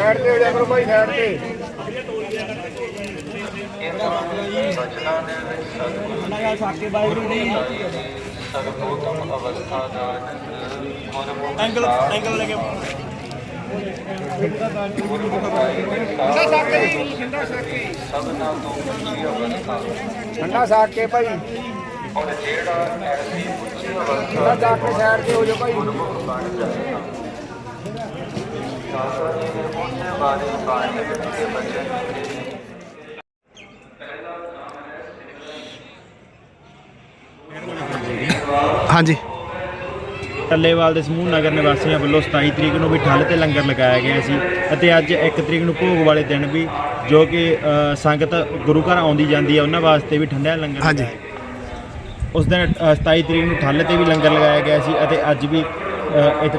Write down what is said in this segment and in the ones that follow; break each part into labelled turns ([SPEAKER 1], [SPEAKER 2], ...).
[SPEAKER 1] Side ਤੇ ਹੋ ਜਾ ਕਰੋ ਭਾਈ ਸਾਈਡ ਤੇ।
[SPEAKER 2] ਬਚਨਾਂ ਦੇ ਵਿੱਚ ਸਤਿਗੁਰੂ ਸਰਵੋਤਮ ਅਵਸਥਾ ਦਾ ਆਨੰਦ ਐਂਗਲ ਐਂਗਲ ਲੈ ਕੇ। ਸਭਨਾ ਤੋਂ ਉੱਚੀ ਅਵਸਥਾ
[SPEAKER 1] ਠੰਡਾ ਸਾਕ ਕੇ ਭਾਈ।
[SPEAKER 2] ਔਰ ਜਿਹੜਾ ਐਸੀ ਉੱਚੀ ਅਵਸਥਾ
[SPEAKER 1] ਜਾ ਕੇ ਸਾਈਡ ਤੇ ਹੋ ਜਾ ਭਾਈ।
[SPEAKER 2] ਦਾਦਾ ਜੀ ਬਾਰੇ ਦੇ
[SPEAKER 3] ਹਾਂਜੀ।
[SPEAKER 4] ਟੱਲੇਵਾਲ ਦੇ ਸਮੂਹ ਨਗਰ ਨਿਵਾਸੀਆਂ ਵੱਲੋਂ 27 ਤਰੀਕ ਨੂੰ ਵੀ ਠੱਲ ਤੇ ਲੰਗਰ ਲਗਾਇਆ ਗਿਆ ਸੀ ਅਤੇ ਅੱਜ 1 ਤਰੀਕ ਨੂੰ ਭੋਗ ਵਾਲੇ ਦਿਨ ਵੀ ਜੋ ਕਿ ਸੰਗਤ ਗੁਰੂ ਘਰ ਆਉਂਦੀ ਜਾਂਦੀ ਹੈ ਉਹਨਾਂ ਵਾਸਤੇ ਵੀ ਠੰਡਾ ਲੰਗਰ
[SPEAKER 3] ਹਾਂਜੀ।
[SPEAKER 4] ਉਸ ਦਿਨ ਅ, 27 ਤਰੀਕ ਨੂੰ ਠੱਲ ਤੇ ਵੀ ਲੰਗਰ ਲਗਾਇਆ ਗਿਆ ਸੀ ਅਤੇ ਅੱਜ ਵੀ ਇੱਥੇ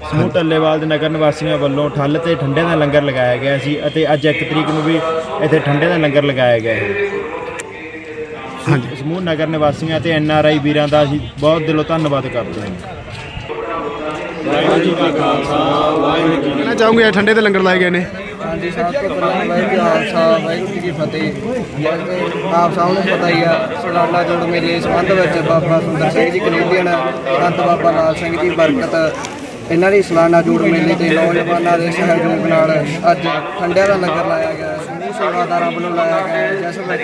[SPEAKER 4] ਸਮੂਹ ਟੱਲੇਵਾਲ ਦੇ ਨਗਰ ਨਿਵਾਸੀਆਂ ਵੱਲੋਂ ਠੱਲ ਤੇ ਠੰਡੇ ਦਾ ਲੰਗਰ ਲਗਾਇਆ ਗਿਆ ਸੀ ਅਤੇ ਅੱਜ 1 ਤਰੀਕ ਨੂੰ ਵੀ ਇੱਥੇ ਠੰਡੇ ਦਾ ਲੰਗਰ ਲਗਾਇਆ ਗਿਆ ਹੈ।
[SPEAKER 3] ਹਾਂਜੀ।
[SPEAKER 4] ਸਮੂਹ ਨਗਰ ਨਿਵਾਸੀਆਂ ਤੇ ਐਨ ਆਰ ਆਈ ਵੀਰਾਂ ਦਾ ਅਸੀਂ ਬਹੁਤ ਦਿਲੋਂ ਧੰਨਵਾਦ ਕਰਦੇ ਹਾਂ।
[SPEAKER 3] ਕਹਿਣਾ ਚਾਹੂੰਗੇ ਇਹ ਠੰਡੇ ਤੇ ਲੰਗਰ ਲਾਏ ਗਏ ਨੇ?
[SPEAKER 5] ਹਾਂਜੀ ਸਭ ਤੋਂ ਪਹਿਲਾਂ ਵਾਹਿਗੁਰੂ ਜੀ ਕਾ ਖਾਲਸਾ ਵਾਹਿਗੁਰੂ ਜੀ ਕੀ ਫਤਿਹ। ਜਿਵੇਂ ਆਪ ਸਭ ਨੂੰ ਪਤਾ ਹੀ ਆ ਸਲਾਨਾ ਜੋੜ ਮੇਲੇ ਸੰਬੰਧ ਵਿੱਚ ਬਾਬਾ ਸੁੰਦਰ ਸਿੰਘ ਜੀ ਕੈਨੇਡੀਅਨ ਸੰਤ ਬਾਬਾ ਲਾਲ ਸਿੰਘ ਜੀ ਬਰਕਤ ਇਹਨਾਂ ਦੀ ਸਲਾਨਾ ਜੋੜ ਮੇਲੇ ਤੇ ਨੌਜਵਾਨਾਂ ਦੇ ਸਹਿਯੋਗ ਨਾਲ ਅੱਜ ਠੰਡਿਆਂ ਦਾ ਲੰਗਰ ਲਾਇਆ ਗਿਆ ਸਮੂਹ ਸੇਵਾਦਾਰਾਂ ਵੱਲੋਂ ਲਾਇਆ ਗਿਆ ਹੈ, ਜਿਸ ਵਿੱਚ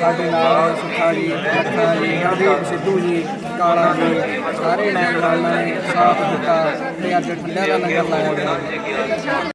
[SPEAKER 5] ਸਾਡੇ ਨਾਲ ਸੁਖਾ ਜੀ ਲੱਖਾ ਜੀ ਹਰਦੀਪ ਸਿੱਧੂ ਜੀ ਕਾਲਾ ਜੀ ਸਾਰੇ ਨੌਜਵਾਨਾਂ ਨੇ ਸਾਥ ਦਿੱਤਾ ਤੇ ਅੱਜ ਠੰਡਿਆਂ ਦਾ ਲੰਗਰ ਲਾਇਆ ਗਿਆ